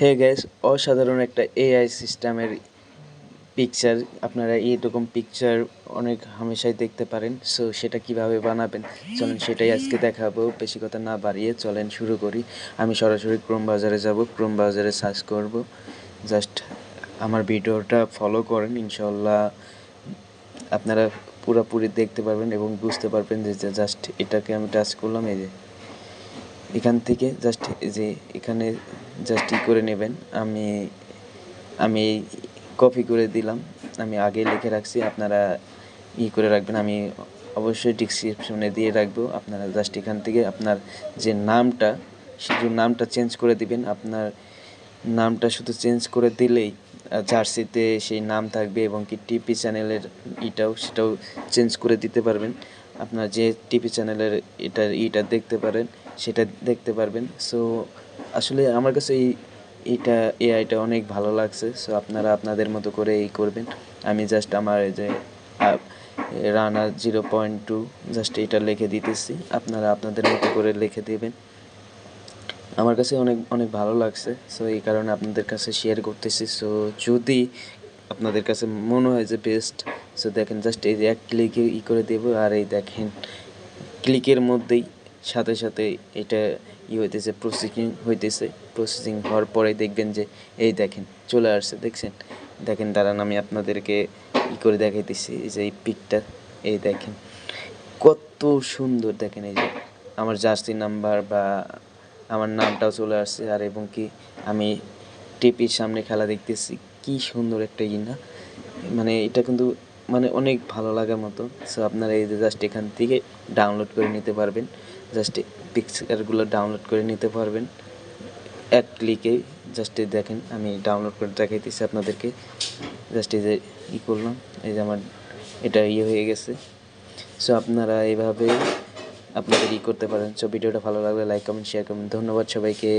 হে gas অসাধারণ একটা AI সিস্টেমের পিকচার আপনারা এইরকম পিকচার অনেক হামেশাই দেখতে পারেন। সো সেটা কীভাবে বানাবেন? চলেন সেটাই আজকে দেখাবো। বেশি কথা না বাড়িয়ে চলেন শুরু করি। আমি সরাসরি ক্রোম বাজারে যাব। ক্রোম বাজারে সার্চ করব। জাস্ট আমার ভিডিওটা ফলো করেন ইনশাল্লাহ আপনারা পুরোপুরি দেখতে পারবেন এবং বুঝতে পারবেন যে জাস্ট এটাকে আমি টাচ করলাম, এই যে। এখান থেকে জাস্ট যে এখানে জাস্ট ই করে নেবেন। আমি আমি কপি করে দিলাম। আমি আগে লিখে রাখছি, আপনারা ই করে রাখবেন। আমি অবশ্যই ডিসক্রিপশনে দিয়ে রাখব। আপনারা জাস্ট এখান থেকে আপনার যে নামটা, শুধু নামটা চেঞ্জ করে দিবেন। আপনার নামটা শুধু চেঞ্জ করে দিলেই জার্সিতে সেই নাম থাকবে এবং কি টিপি চ্যানেলের ইটাও সেটাও চেঞ্জ করে দিতে পারবেন। আপনার যে টিভি চ্যানেলের এটা ইটা দেখতে পারেন, সেটা দেখতে পারবেন। সো আসলে আমার কাছে এই, এটা এআইটা অনেক ভালো লাগছে। সো আপনারা আপনাদের মতো করে এই করবেন। আমি জাস্ট আমার এই যে Rana zero point two just এটা লিখে দিতেছি। আপনারা আপনাদের মতো করে লিখে দেবেন। আমার কাছে অনেক অনেক ভালো লাগছে। সো এই কারণে আপনাদের কাছে শেয়ার করতেছি। সো যদি আপনাদের কাছে মনে হয় যে বেস্ট সো দেখেন জাস্ট এই যে এক ক্লিকে ই করে দেব, আর এই দেখেন ক্লিকের মধ্যেই সাথে সাথে এটা ই হইতেছে প্রসেসিং হইতেছে। প্রসেসিং হওয়ার পরে দেখবেন যে এই দেখেন চলে আসছে, দেখছেন? দেখেন, দাঁড়ান, আমি আপনাদেরকে ই করে দেখাইতেছি, এই যে এই পিকটা এই দেখেন। কত সুন্দর, দেখেন এই যে আমার জার্সি নাম্বার বা আমার নামটাও চলে আসছে, আর এবং কি আমি টিপির সামনে খেলা দেখতেছি কি সুন্দর একটা ই না? মানে এটা কিন্তু মানে অনেক ভালো লাগার মতো। সো আপনারা এই যে জাস্ট এখান থেকে ডাউনলোড করে নিতে পারবেন। জাস্ট পিকচারগুলো ডাউনলোড করে নিতে পারবেন। এক ক্লিকে জাস্ট দেখেন, আমি ডাউনলোড করে দেখাইতেছি আপনাদেরকে। জাস্ট এই যে ই করলাম, এই যে আমার এটা ইয়ে হয়ে গেছে। সো আপনারা এইভাবে আপনাদের ই করতে পারেন। সো ভিডিওটা ভালো লাগলে লাইক কমেন্ট শেয়ার করবেন ধন্যবাদ সবাইকে।